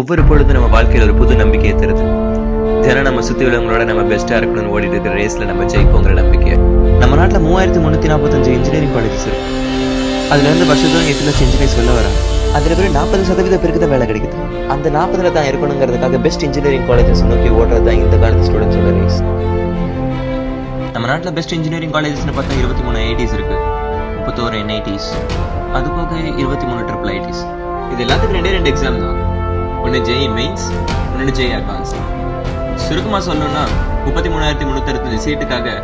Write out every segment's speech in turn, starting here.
ஒவ்வொரு பொழுதும் நம்ம வாழ்க்கையில ஒரு புது நம்பிக்கையை தருது. தினம் நம்ம சுத்தி உள்ளவங்களோட நம்ம பெஸ்டா இருக்கணும்னு ஓடிட்டு இருக்கிற ரேஸ்ல நம்ம ஜெயிப்போங்கிற நம்பிக்கை. நம்ம நாட்டில் மூவாயிரத்தி முன்னூத்தி நாற்பத்தஞ்சு இன்ஜினியரிங் காலேஜஸ் இருக்கு. அதுல இருந்து வருஷத்துக்கு எட்டு லட்சம் இன்ஜினியர்ஸ் வெளில வராங்க? அதுல பேர் நாற்பது சதவீத பேருக்கு தான் வேலை கிடைக்குது. அந்த நாற்பதுல தான் இருக்கணுங்கிறதுக்காக பெஸ்ட் இன்ஜினியரிங் காலேஜஸ் நோக்கி ஓடுறது தான் இந்த காலத்து ஸ்டூடெண்ட்ஸோட ரேஸ் நம்ம நாட்டில் பெஸ்ட் இன்ஜினியரிங் காலேஜஸ்னு பார்த்தா இருபத்தி மூணு ஐடிஸ் இருக்கு. முப்பத்தோரு என்ஐடிஸ் அது போக இருபத்தி மூணு ட்ரிபிள் ஐடிஸ் இது எல்லாத்துக்கும் ரெண்டே ரெண்டு எக்ஸாம் தான். ஒன்று ஜெய் மெயின்ஸ் ஒன்று ஜெய் அட்வான்ஸ் சுருக்கமா சொல்லணும்னா முப்பத்தி மூணாயிரத்தி முந்நூற்றி அறுபத்தஞ்சு சீட்டுக்காக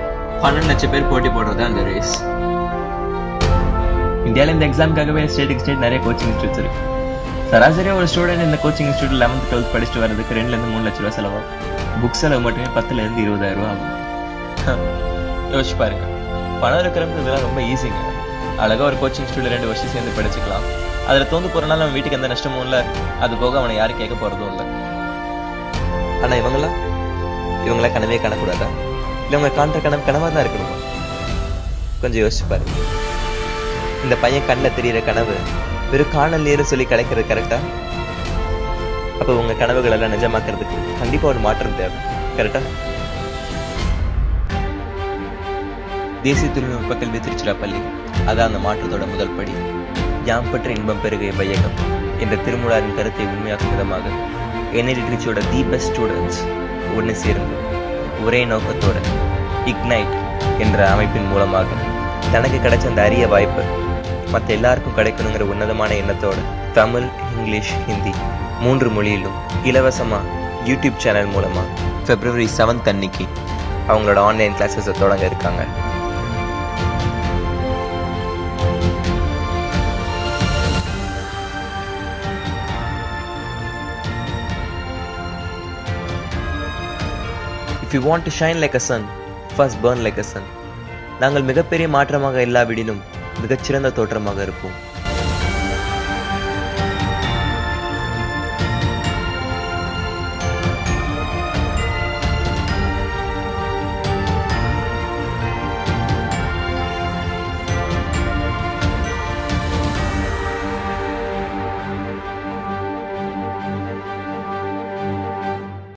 பன்னெண்டு லட்சம் பேர் போட்டி போடுறது அந்த ரேஸ் இந்தியாவில் இந்த எக்ஸாமுக்காகவே ஸ்டேட்டுக்கு ஸ்டேட் நிறைய கோச்சிங் இன்ஸ்டியூட்ஸ் இருக்கு. சராசரியாக ஒரு ஸ்டூடெண்ட் இந்த கோச்சிங் இன்ஸ்டியூட் லெவன்த் டுவெல்த் படிச்சுட்டு வரதுக்கு ரெண்டுலேருந்து மூணு லட்ச ரூபா செலவாகும். புக் செலவு மட்டுமே பத்துலேருந்து இருபதாயிரம் ரூபா ஆகும். யோசிச்சு பாருங்க. பணம் இருக்கிறவங்க இதெல்லாம் ரொம்ப ஈஸிங்க அழகா ஒரு கோச்சிங் இன்ஸ்டியூட்ல ரெண்டு வருஷம் சேர்ந்து படிச்சுக்கலாம். அதுல தோந்து போறனால அவன் வீட்டுக்கு எந்த நஷ்டமும் இல்ல. அது போக அவனை யாரும் கேட்க போறதும் இல்ல. ஆனா இவங்களா? இவங்கள கனவே காணக்கூடாதா? இல்ல இவங்க காண்ற கனவு கனவா தான் இருக்கணுமா? கொஞ்சம் யோசிச்சு பாருங்க. இந்த பையன் கண்ணில் தெரியிற கனவு வெறும் காணல் நீர் சொல்லி கிடைக்கிறது கரெக்டா அப்ப உங்க கனவுகள் எல்லாம் நிஜமாக்குறதுக்கு கண்டிப்பா ஒரு மாற்றம் தேவை. கரெக்டா தேசிய தொழில்நுட்ப கல்வி திருச்சிராப்பள்ளி அதான் அந்த மாற்றத்தோட முதல் படி. யாம் பெற்ற இன்பம் பெருகிய வையகம். என்ற திருமுடாரின் கருத்தை உண்மையாக்கும் விதமாக என்ஐடி திருச்சியோட தி பெஸ்ட் ஸ்டூடெண்ட்ஸ் ஒன்று சேர்ந்து ஒரே நோக்கத்தோட இக்னைட் என்ற அமைப்பின் மூலமாக தனக்கு கிடைச்ச அந்த அரிய வாய்ப்பு மற்ற எல்லாருக்கும் கிடைக்கணுங்கிற உன்னதமான எண்ணத்தோட தமிழ் இங்கிலீஷ் ஹிந்தி மூன்று மொழியிலும் இலவசமாக யூடியூப் சேனல் மூலமாக பிப்ரவரி செவன்த் அன்னைக்கு அவங்களோட ஆன்லைன் கிளாஸஸை தொடங்க இருக்காங்க. If you want to shine like a sun first burn like a sun நாங்கள் மிகப்பெரிய மாற்றமாக இல்லாவிடினும் மிகச்சிறந்த தோற்றமாக இருப்போம்.